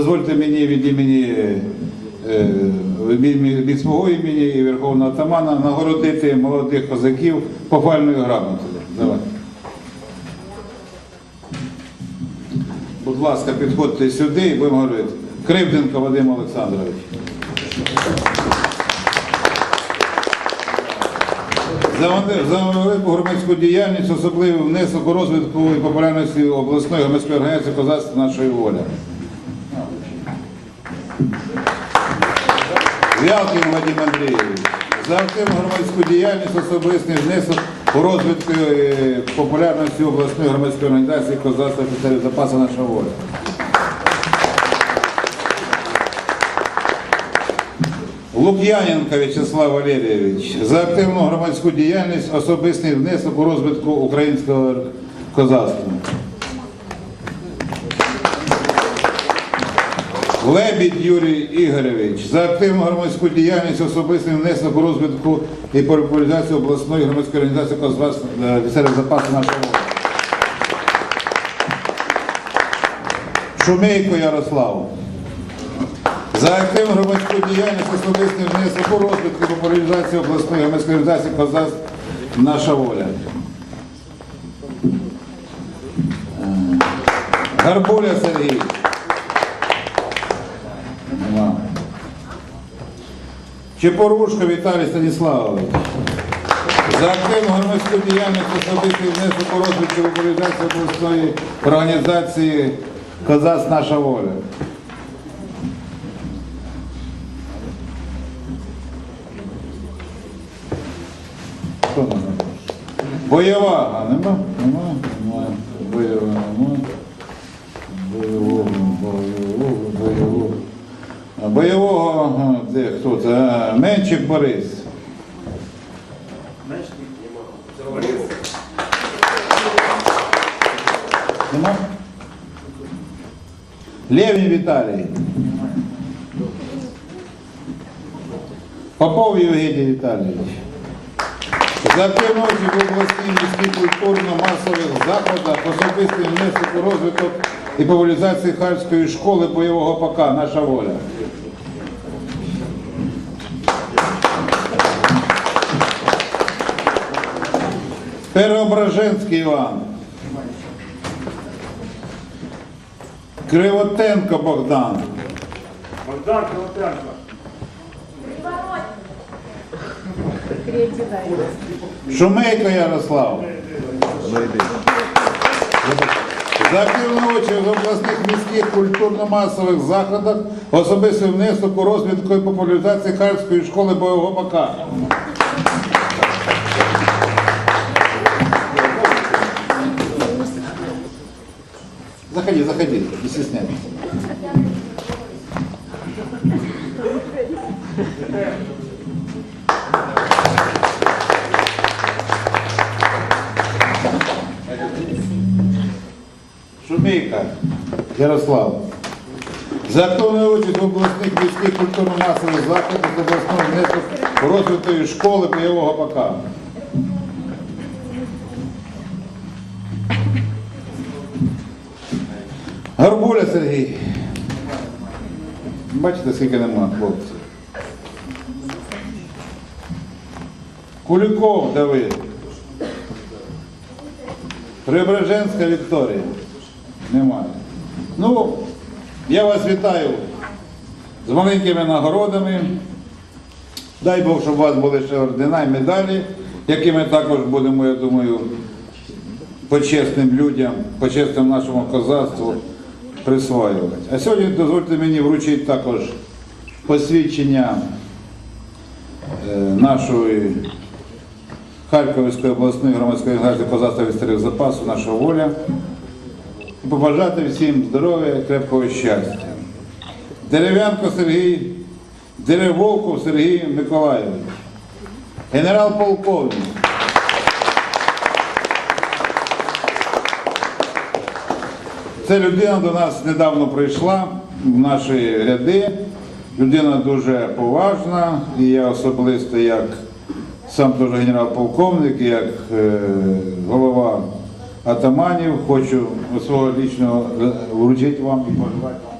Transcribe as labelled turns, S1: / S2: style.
S1: Дозвольте мені від імені е, від, свого імені і Верховного Атамана нагородити молодих козаків пофальною грамотою. Давай. Будь ласка, підходьте сюди і будемо говорити. Кривденко Вадим Олександрович. За велику громадську діяльність, особливий внесок у розвитку і популярності обласної громадської організації козацтва нашої воля. Вялкін Вадим Андрійович. За активну громадську діяльність особистий внесок у розвитку е, популярності обласної громадської організації козацтва офіцерів запасу наша воля. Лук'яненко В'ячеслав Валерійович. За активну громадську діяльність особистий внесок у розвитку українського козацтва. Лебідь Юрій Ігорович за активну громадську діяльність особистий внесок у розвитку і популяризацію обласної громадської організації козацтва е, офіцерів запасу нашого. Шумейко Ярослав. За активну громадську діяльність особистий внесок у розвитку і популяризацію обласної громадської організації козацтва наша воля. Гарбуля Сергій. Чепорушко Віталій Станіславович. За активну громадську діяльність особистий внесок у розвитку популяризацію обласної організації Козац наша воля. Бойова, а нема? Нема? Бойового, де хто це? А, Менчик Борис. Нема? Левін Віталій. Попов Євгеній Віталійович. За участь в обласній міській культурно-масових заходах, особистий внесок у розвиток і популяризації Харської школи бойового ПК Наша воля. Переображенський Іван. Кривотенко Богдан.
S2: Богдан Кривотенко.
S1: Шумейко Ярослав. За участь в обласних міських культурно-масових заходах особистий внесок у розвитку і популяризації Харської школи бойового ПК. Заходи, заходи, не стесняйся. Шумейка Ярослав. За активну участь в обласних міських культурно-масових заходах з обласного внеску розвитку школи бойового ПК. Горбуля Сергій. Бачите, скільки нема хлопців. Куліков Давид. Преображенська Вікторія. Немає. Ну, я вас вітаю з маленькими нагородами. Дай Бог, щоб у вас були ще ордена і медалі, які ми також будемо, я думаю, почесним людям, почесним нашому козацтву присвоювати. А сьогодні дозвольте мені вручити також посвідчення е, нашої Харківської обласної громадської організації козацтва від старих запасу, наша воля. І побажати всім здоров'я крепкого щастя. Дерев'янко Сергій, Деревовков Сергій Миколайович, генерал-полковник. Ця людина до нас недавно прийшла в наші ряди. Людина дуже поважна, і я особисто як сам теж генерал-полковник, як е, голова атаманів, хочу свого лічного е, вручити вам і пожелати вам.